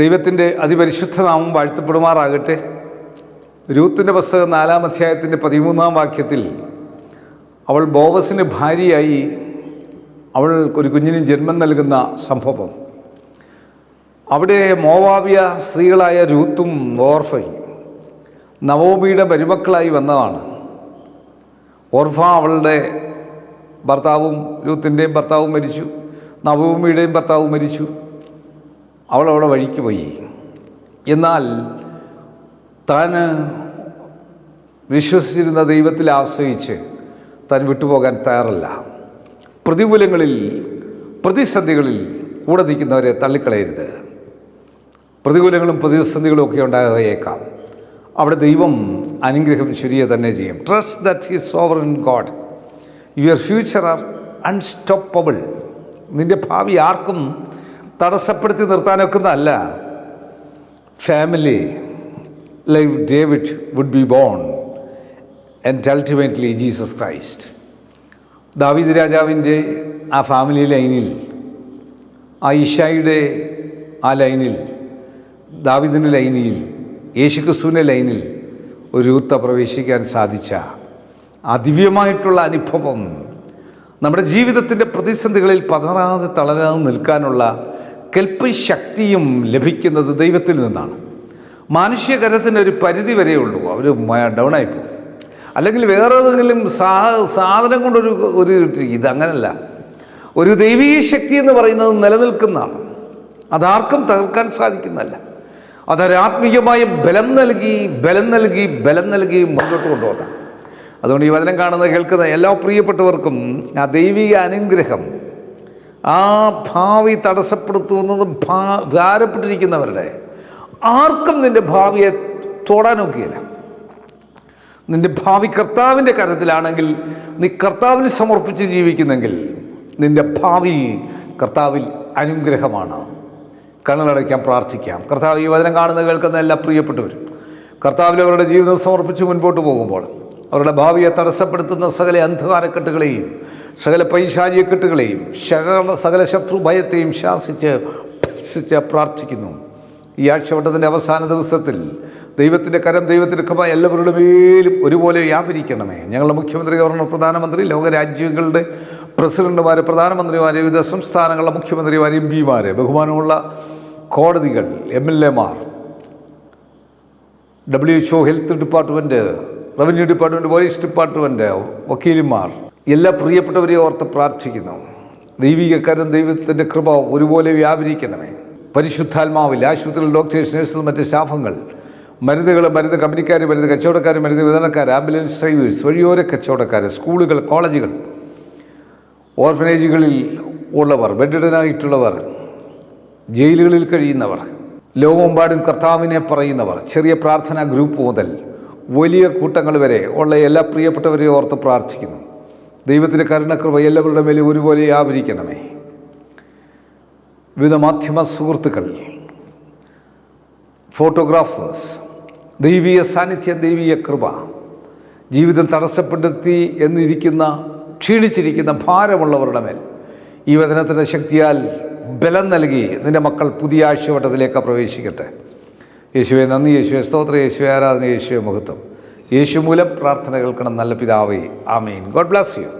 ദൈവത്തിന്റെ അതിപരിശുദ്ധ നാമം വാഴ്ത്തപ്പെടുമാറാകട്ടെ. രൂത്തിന്റെ പുസ്തകം നാലാം അധ്യായത്തിന്റെ പതിമൂന്നാം വാക്യത്തിൽ അവൾ ബോവസിന് ഭാര്യയായി അവൾ ഒരു കുഞ്ഞിന് ജന്മം നൽകുന്ന സംഭവം. അവിടെ മോവാവിയ സ്ത്രീകളായ രൂത്തും ഓർഫയും നവോമിയുടെ മരുമക്കളായി വന്നതാണ്. ഓർഫ അവളുടെ ഭർത്താവും രൂത്തിന്റെയും ഭർത്താവും മരിച്ചു നവോമിയുടെയും ഭർത്താവും മരിച്ചു. അവൾ വഴിക്ക് പോയി. എന്നാൽ താൻ വിശ്വസിച്ചിരുന്ന ദൈവത്തിൽ ആശ്രയിച്ച് താൻ വിട്ടുപോകാൻ തയ്യാറല്ല. പ്രതികൂലങ്ങളിൽ പ്രതിസന്ധികളിൽ കൂടെ നിൽക്കുന്നവരെ തള്ളിക്കളയരുത്. പ്രതികൂലങ്ങളും പ്രതിസന്ധികളും ഒക്കെ ഉണ്ടായേക്കാം. അവിടെ ദൈവം അനുഗ്രഹം ശരിയെ തന്നെ ചെയ്യും. Trust that he sower in God your future are unstoppable നിന്റെ ഭാവി ആർക്കും തടസ്സപ്പെടുത്തി നിർത്താനൊക്കുന്നതല്ല. Family live David would be born and ultimately Jesus Christ ദാവീദ് രാജാവിന്റെ ആ ഫാമിലി ലൈനിൽ ആ ഇഷായുടെ ആ ലൈനിൽ ദാവിദിന്റെ ലൈനിൽ യേശുക്രിസ്തുവിന്റെ ലൈനിൽ ഒരു യൂത്ത പ്രവേശിക്കാൻ സാധിച്ച ആ ദിവ്യമായിട്ടുള്ള അനുഭവം നമ്മുടെ ജീവിതത്തിന്റെ പ്രതിസന്ധികളിൽ പതറാതെ തളരാതെ നിൽക്കാനുള്ള കെൽപ്പ് ശക്തിയും ലഭിക്കുന്നത് ദൈവത്തിൽ നിന്നാണ്. മാനുഷ്യകരത്തിന് ഒരു പരിധി വരെ ഉള്ളൂ. അവർ ഡൗൺ പോകും. അല്ലെങ്കിൽ വേറെ ഏതെങ്കിലും സാ സാധനം കൊണ്ടൊരു ഒരു ഇതങ്ങനല്ല ഒരു ദൈവീയ ശക്തി എന്ന് പറയുന്നത് നിലനിൽക്കുന്നതാണ്. അതാർക്കും തകർക്കാൻ സാധിക്കുന്നതല്ല. അതൊരാത്മീയമായ ബലം നൽകി ബലം നൽകി ബലം നൽകി മുന്നോട്ട് കൊണ്ടുപോകാം. അതുകൊണ്ട് ഈ വചനം കാണുന്ന കേൾക്കുന്ന എല്ലാ പ്രിയപ്പെട്ടവർക്കും ആ ദൈവിക അനുഗ്രഹം ആ ഭാവി തടസ്സപ്പെടുത്തുന്നത് ഭാ ഭാരപ്പെട്ടിരിക്കുന്നവരുടെ. ആർക്കും നിന്റെ ഭാവിയെ തൊടാനൊക്കെയില്ല നിന്റെ ഭാവി കർത്താവിന്റെ കരത്തിലാണെങ്കിൽ നീ കർത്താവിന് സമർപ്പിച്ച് ജീവിക്കുന്നെങ്കിൽ നിന്റെ ഭാവി കർത്താവിൽ അനുഗ്രഹമാണ്. കണ്ണടയ്ക്കാൻ പ്രാർത്ഥിക്കാം. കർത്താവ് ഈ വചനം കാണുന്ന കേൾക്കുന്ന എല്ലാ പ്രിയപ്പെട്ടവരും. കർത്താവിൽ അവരുടെ ജീവിതം സമർപ്പിച്ച് മുൻപോട്ട് പോകുമ്പോൾ അവരുടെ ഭാവിയെ തടസ്സപ്പെടുത്തുന്ന സകല അന്ധകാരക്കെട്ടുകളെയും സകല പൈശാചികക്കെട്ടുകളെയും സകല സകല ശത്രു ഭയത്തെയും ശാസിച്ച് ഭത്സിച്ച് പ്രാർത്ഥിക്കുന്നു. ഈ ആഴ്ചവട്ടത്തിന്റെ അവസാന ദിവസത്തിൽ ദൈവത്തിന്റെ കരം ദൈവത്തിന്റെ കൃപ എല്ലാവരുടെ മേലും ഒരുപോലെ വ്യാപരിക്കണമേ. ഞങ്ങളുടെ മുഖ്യമന്ത്രി ഗവർണർ പ്രധാനമന്ത്രി ലോകരാജ്യങ്ങളുടെ പ്രസിഡന്റുമാർ പ്രധാനമന്ത്രിമാർ വിവിധ സംസ്ഥാനങ്ങളുടെ മുഖ്യമന്ത്രിമാർ എം പിമാർ ബഹുമാനമുള്ള കോടതികൾ എം എൽ എമാർ W H O health department revenue department police department വക്കീലുമാർ എല്ലാ പ്രിയപ്പെട്ടവരെയും ഓർത്ത് പ്രാർത്ഥിക്കുന്നു. ദൈവികക്കാരൻ ദൈവത്തിന്റെ കൃപ ഒരുപോലെ വ്യാപരിക്കണമേ. പരിശുദ്ധാത്മാവിൽ ആശുപത്രിയിൽ ഡോക്ടേഴ്സ് നഴ്സസ് മറ്റ് സ്റ്റാഫുകൾ മരുന്നുകൾ മരുന്ന് കമ്പനിക്കാർ മരുന്ന് കച്ചവടക്കാർ മരുന്ന് വിതരണക്കാർ ആംബുലൻസ് ഡ്രൈവേഴ്സ് വഴിയോര കച്ചവടക്കാർ സ്കൂളുകൾ കോളേജുകൾ ഓർഫനേജുകളിൽ ഉള്ളവർ ബെഡിഡനായിട്ടുള്ളവർ ജയിലുകളിൽ കഴിയുന്നവർ ലോകമെമ്പാടും കർത്താവിനെ പറയുന്നവർ ചെറിയ പ്രാർത്ഥനാ ഗ്രൂപ്പ് മുതൽ വലിയ കൂട്ടങ്ങൾ വരെ ഉള്ള എല്ലാ പ്രിയപ്പെട്ടവരെയും ഓർത്ത് പ്രാർത്ഥിക്കുന്നു. ദൈവത്തിന്റെ കരുണക്കൃപ എല്ലാവരുടെ മേലും ഒരുപോലെ ആവരിക്കണമേ. വിവിധ മാധ്യമ സുഹൃത്തുക്കൾ ഫോട്ടോഗ്രാഫേഴ്സ് ദൈവീയ സാന്നിധ്യം ദൈവീയ കൃപ ജീവിതം തടസ്സപ്പെടുത്തി എന്നിരിക്കുന്ന ക്ഷീണിച്ചിരിക്കുന്ന ഭാരമുള്ളവരുടെ മേൽ ഈ വചനത്തിന്റെ ശക്തിയാൽ ബലം നൽകി നിന്റെ മക്കൾ പുതിയ ആഴ്ചവട്ടത്തിലേക്ക് പ്രവേശിക്കട്ടെ. യേശുവെ നന്ദി. യേശുവെ സ്തോത്ര. യേശുവെ ആരാധന. യേശുവെ മഹത്വം. യേശു മൂലം പ്രാർത്ഥന കേൾക്കണം നല്ല പിതാവേ. ആമീൻ. God bless you.